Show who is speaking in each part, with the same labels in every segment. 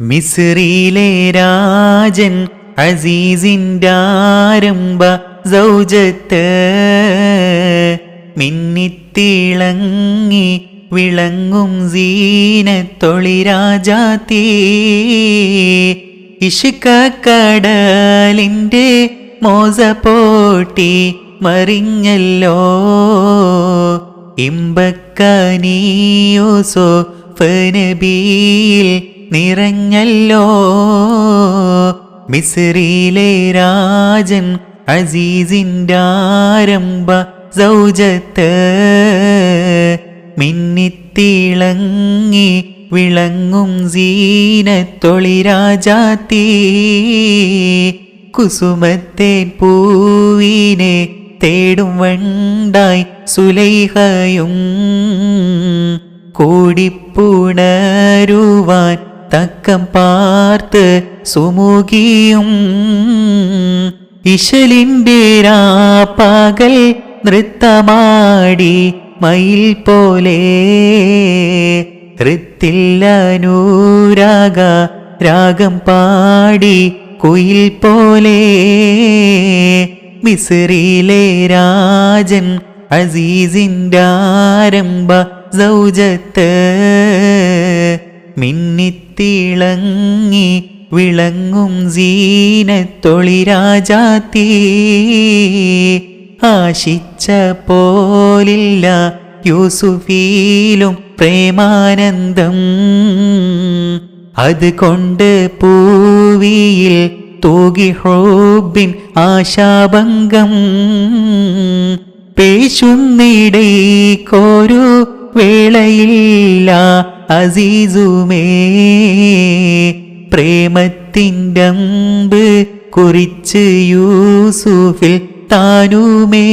Speaker 1: മിസ്രിയിലെ രാജൻ അസീസിന്റെ ആരംഭ സൗജത്ത് മിന്നിത്തിളങ്ങി വിളങ്ങും സീനത്തൊളി രാജാത്തീ ഇഷിക്കടലിന്റെ മോസ പോട്ടി മറിഞ്ഞല്ലോ. ഇമ്പക്കനീയോസോ ഫനബിയിൽ നിറഞ്ഞല്ലോ. മിസ്രിയിലെ രാജൻ അസീസിന്റെ ആരംഭ സൗജത്ത്. മിന്നിത്തിളങ്ങി വിളങ്ങും സീനത്തൊളി രാജാത്തീ കുസുമത്തേൻ പൂവിനെ തേടും വണ്ടായി സുലൈഹയും. കൂടിപ്പുണരുവാൻ തക്കം പാർത്ത് സുമുഖിയും ഇശലിന്റെ രാപ്പകൽ നൃത്തമാടി മയിൽ പോലെ ഋത്തില്ലനൂരാഗ രാഗം പാടി കുയിൽ പോലെ മിസറിയിലെ രാജൻ അസീസിന്റെ ആരംഭ സൗജത്ത് മിന്നിത്തിളങ്ങി വിളങ്ങും ജീനത്തൊളിരാജാത്തീ ആശിച്ച പോലില്ല യൂസുഫീലും പ്രേമാനന്ദം. അതുകൊണ്ട് പൂവിയിൽ തൂകി ഹോബിൻ ആശാഭംഗം. പേശുന്നിടയ്ക്കൊരു വേളയില്ല അസീസുമേ പ്രേമത്തിന്റെ അമ്പ് കുറിച്ച് യൂസുഫിൽ താനുമേ.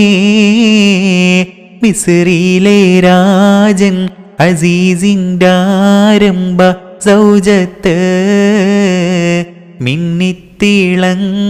Speaker 1: മിസ്രിയിലെ രാജൻ അസീസിന്റെ ആരംഭ സൗജത്ത് മിന്നിത്തിളങ്ങ